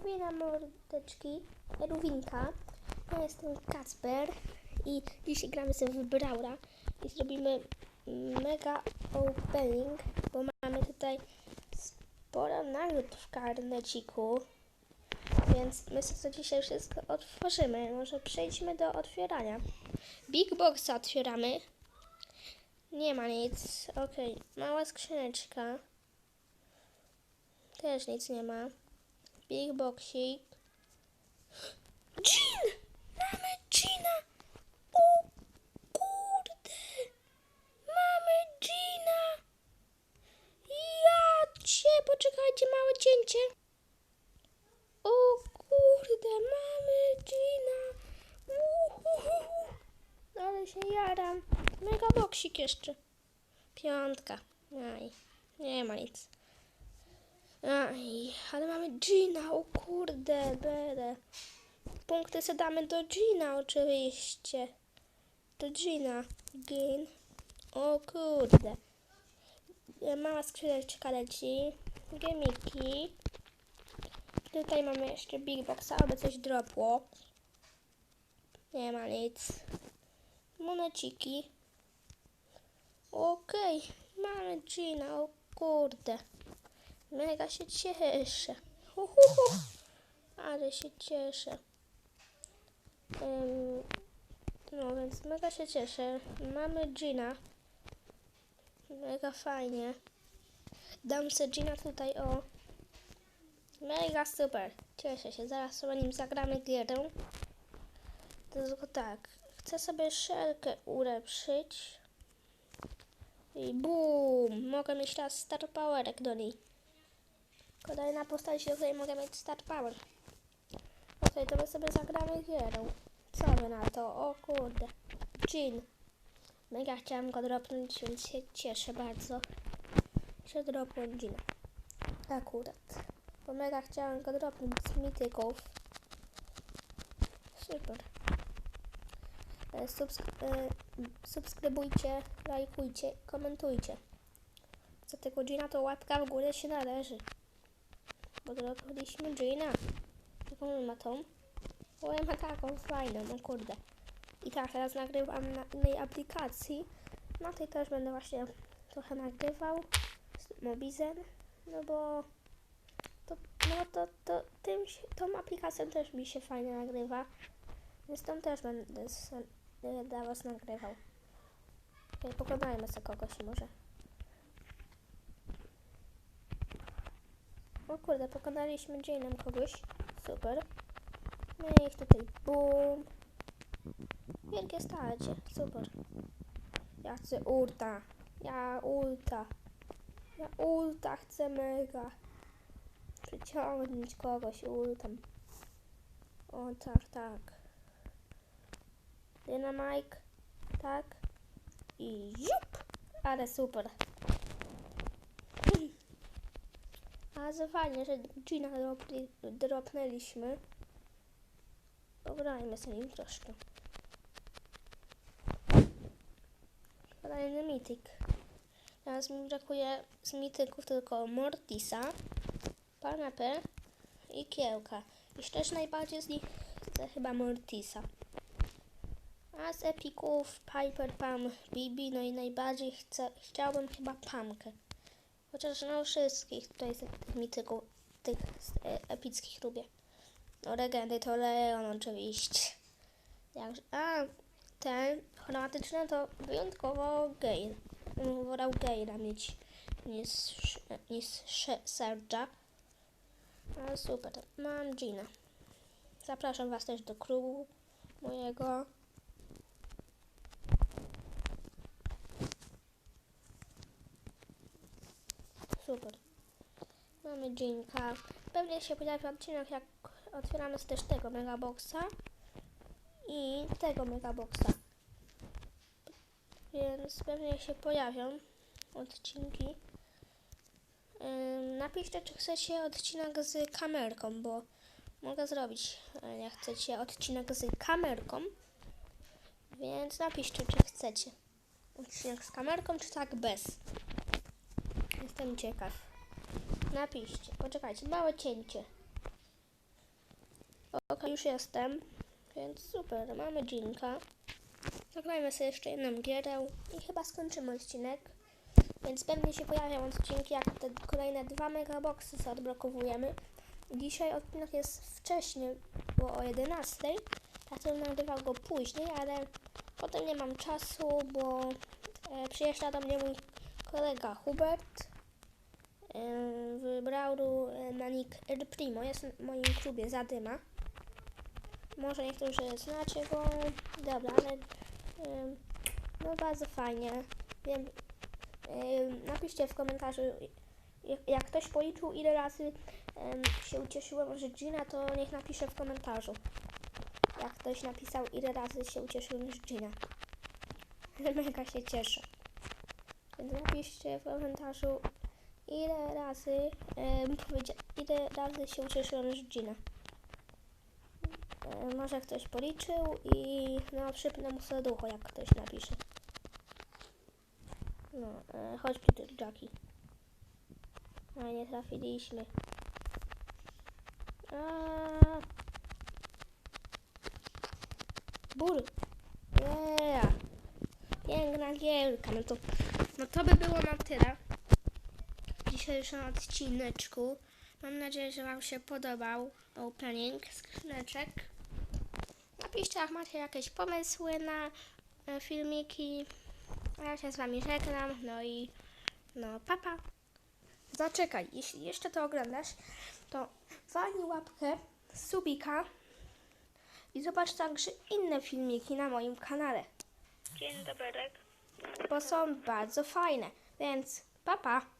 Eruwina mordeczki, Eruwinka. Ja jestem Kacper i dzisiaj gramy sobie w Braura i zrobimy mega opening, bo mamy tutaj sporo nagród w karneciku. Więc my sobie dzisiaj wszystko otworzymy. Może przejdźmy do otwierania. Big Boxa otwieramy. Nie ma nic. Okej, mała skrzyneczka. Też nic nie ma. Big Boxik. Jean! Mamy Gina! O kurde! Mamy Gina! Ja! Poczekajcie, małe cięcie. O kurde, mamy Gina! Uhuhu. Ale się jaram. Mega boksik jeszcze. Piątka. Aj, nie ma nic. Aj, ale mamy Gina, o kurde, bele. Punkty se damy do Gina oczywiście. Do Gina. Gin. O kurde. Mała skrzydeczka leci. Gemiki. Tutaj mamy jeszcze Big Boxa, aby coś dropło. Nie ma nic. Moneciki. Okej, mamy Gina, o kurde. Mega się cieszę. Hu, hu, hu. Ale się cieszę. Ym, no więc mega się cieszę. Mamy Gina. Mega fajnie. Dam sobie Gina tutaj o. Mega super. Cieszę się. Zaraz sobie nim zagramy gierę. Tylko tak. Chcę sobie szelkę ulepszyć. I bum! Mogę mieć teraz Star Powerek do niej. Kolejna postać, do której mogę mieć Star Power. Okej, to my sobie zagramy gierę. Co wy na to? O kurde. Jean. Mega chciałam go dropnąć, więc się cieszę bardzo, że dropłem Gina. Akurat. Bo mega chciałam go dropnąć z mityków. Super. E, subsk- e, subskrybujcie, lajkujcie, komentujcie. Za tego Gina to łapka w górę się należy. Bo dropnęliśmy Gina. Jaką on ma tą? O, ja ma taką fajną, o kurde. I tak, teraz nagrywam na innej aplikacji. Na tej też będę właśnie trochę nagrywał z Mobizen, no bo to, no to, to tym tą aplikacją też mi się fajnie nagrywa, więc tą też będę e, dla Was nagrywał. Pokonajmy sobie kogoś może. O kurde, pokonaliśmy Jane'em kogoś. Super. No i ich tutaj bum. Wielkie starcie, super. Ja chcę ulta. Ja ulta. Ja ulta chcę mega. Przyciągnąć kogoś ultem. O tak, tak. Dynamike. Tak. I ziup. Ale super. Ale fajnie, że Gina dropnęliśmy. Pograjmy z nim troszkę. Kolejny mityk. Teraz mi brakuje z mityków tylko Mortisa, Panapę i Kiełka. I szczerze najbardziej z nich chcę chyba Mortisa. A z epików Piper, Pam, Bibi, no i najbardziej chcę, chciałbym chyba Pamkę. Chociaż no wszystkich tutaj z tych e, epickich lubię. No legendy to Leon oczywiście. Jakże, a ten chromatyczny to wyjątkowo Gale. Bym Wolał Gale'a mieć niż, niż Serge'a. Ale super, mam Gina. Zapraszam Was też do klubu mojego. Super. Mamy Ginka. Pewnie się pojawi odcinek, jak otwieramy też tego megaboxa i tego megaboxa. Więc pewnie się pojawią odcinki. Napiszcie, czy chcecie odcinek z kamerką, bo mogę zrobić, e, jak chcecie odcinek z kamerką. Więc napiszcie, czy chcecie odcinek z kamerką, czy tak bez. Jestem ciekaw. Napiszcie. Poczekajcie, małe cięcie. Ok, już jestem. Więc super, mamy dżinka. Zagrajmy sobie jeszcze jedną gierę i chyba skończymy odcinek. Więc pewnie się pojawią odcinki, jak te kolejne dwa megaboxy sobie odblokowujemy. Dzisiaj odcinek jest wcześniej, bo o 11. Ja to nagrywał go później, ale potem nie mam czasu, bo e, przyjeżdża do mnie mój kolega Hubert. W Brawlu e, na nick El Primo, jest w moim klubie Zadyma. Może niektórzy znacie go, dobra, ale no bardzo fajnie. Wiem, em, napiszcie w komentarzu, jak, ktoś policzył ile razy się ucieszyłem z Gina, to niech napisze w komentarzu. Jak ktoś napisał ile razy się ucieszyłem z Gina. Mega się cieszę. Więc napiszcie w komentarzu ile razy em, powiedzia- ile razy się ucieszyłem z Gina. E, Może ktoś policzył i no przypnę mu serducho, jak ktoś napisze. No, e, chodź Peter Jackie. A nie trafiliśmy. A. Bur. Yeah. Piękna gierka. No to, no to by było na tyle dzisiejszym odcineczku. Mam nadzieję, że Wam się podobał opening skrzyneczek. Napiszcie, jak macie jakieś pomysły na e, filmiki. Ja się z Wami żegnam. No i no, papa. Zaczekaj, jeśli jeszcze to oglądasz, to walnij łapkę, subika i zobacz także inne filmiki na moim kanale, Dzień dobry. bo są bardzo fajne. Więc papa.